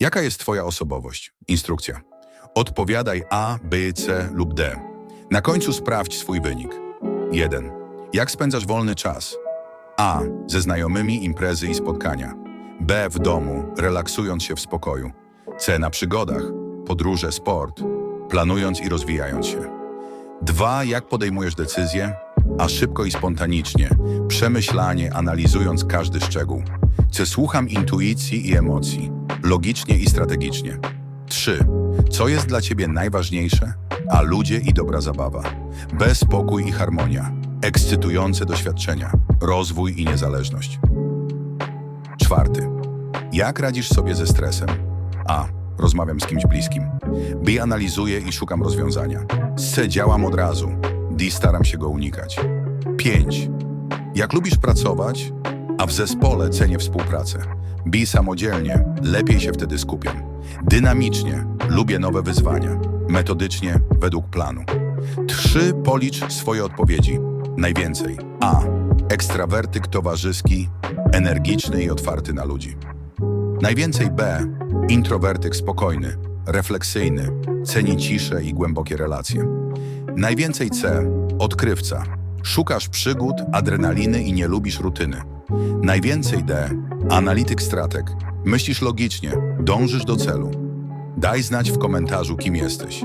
Jaka jest Twoja osobowość? Instrukcja. Odpowiadaj A, B, C lub D. Na końcu sprawdź swój wynik. 1. Jak spędzasz wolny czas? A. Ze znajomymi imprezy i spotkania. B. W domu, relaksując się w spokoju. C. Na przygodach, podróże, sport, planując i rozwijając się. 2. Jak podejmujesz decyzje? A szybko i spontanicznie, przemyślanie, analizując każdy szczegół. C. Słucham intuicji i emocji, logicznie i strategicznie. 3. Co jest dla Ciebie najważniejsze? A ludzie i dobra zabawa. B. Spokój i harmonia, ekscytujące doświadczenia, rozwój i niezależność. Czwarty. Jak radzisz sobie ze stresem? A. Rozmawiam z kimś bliskim. B. Analizuję i szukam rozwiązania. C. Działam od razu. D. Staram się go unikać. 5. Jak lubisz pracować, a w zespole cenię współpracę. B. Samodzielnie, lepiej się wtedy skupiam. Dynamicznie, lubię nowe wyzwania. Metodycznie, według planu. 3. Policz swoje odpowiedzi. Najwięcej. A. Ekstrawertyk towarzyski, energiczny i otwarty na ludzi. Najwięcej B. Introwertyk spokojny, refleksyjny, ceni ciszę i głębokie relacje. Najwięcej C. Odkrywca. Szukasz przygód, adrenaliny i nie lubisz rutyny. Najwięcej D. Analityk strateg. Myślisz logicznie, dążysz do celu. Daj znać w komentarzu, kim jesteś.